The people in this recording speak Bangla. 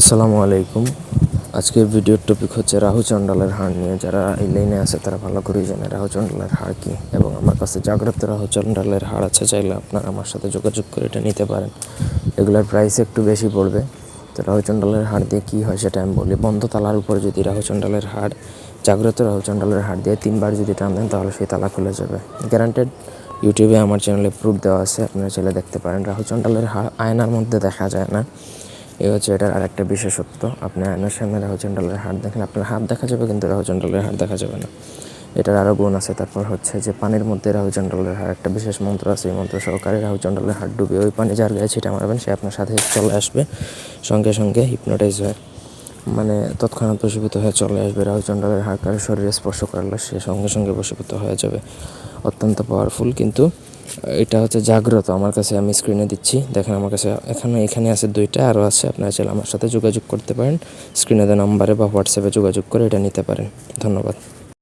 আসসালামু আলাইকুম। আজকের ভিডিওর টপিক হচ্ছে রাহু চণ্ডালের হাড় নিয়ে। যারা এই লাইনে আছে, তারা ভালো করেই জানে রাহু চণ্ডালের হাড় কী এবং আমার কাছে জাগ্রত রাহু চণ্ডালের হাড় আছে চাইলে আপনারা আমার সাথে যোগাযোগ করে এটা নিতে পারেন। এগুলোর প্রাইস একটু বেশি পড়বে। তো রাহু চণ্ডালের হাড় দিয়ে কী হয় সেটা আমি বলি। বন্ধ তালার উপর যদি রাহু চণ্ডালের হাড় জাগ্রত রাহু চণ্ডালের হাড় দিয়ে তিনবার যদি টান দেন, তাহলে সেই তালা খুলে যাবে। গ্যারান্টেড ইউটিউবে আমার চ্যানেলে প্রুফ দেওয়া আছে, আপনারা চাইলে দেখতে পারেন। রাহু চণ্ডালের হাড় আয়নার মধ্যে দেখা যায় না। এই হচ্ছে এটার আরেকটা বিশেষত্ব। আপনি আয়নার সামনে রাহুচন্ডালের হাট দেখেন, আপনার হাত দেখা যাবে কিন্তু রাহুচন্ডালের হাট দেখা যাবে না। এটার আরও গুণ আছে, তারপর হচ্ছে যে পানির মধ্যে রাহুচন্ডালের হাট একটা বিশেষ মন্ত্র আছে, এই মন্ত্র সহকারে রাহুচন্ডালের হাট ডুবে ওই পানি যার গায়ে ছিটা মারবেন, সে আপনার সাথে চলে আসবে, সঙ্গে সঙ্গে হিপনোটাইজ হয় মানে তৎক্ষণাৎ বশীভূত হয়ে চলে আসবে রাহুচন্ডালের হাড় কারও শরীরে স্পর্শ করলে সে সঙ্গে সঙ্গে বশীভূত হয়ে যাবে। অত্যন্ত পাওয়ারফুল কিন্তু এটা হচ্ছে জাগ্রত, আমার কাছে আমি স্ক্রিনে দিচ্ছি। দেখেন আমার কাছে এখানে এখানে আছে দুইটা আরও আছে, আপনারা চাইলে আমার সাথে যোগাযোগ করতে পারেন। স্ক্রিনে দেওয়া নাম্বারে বা হোয়াটসঅ্যাপে যোগাযোগ করে এটা নিতে পারেন। ধন্যবাদ।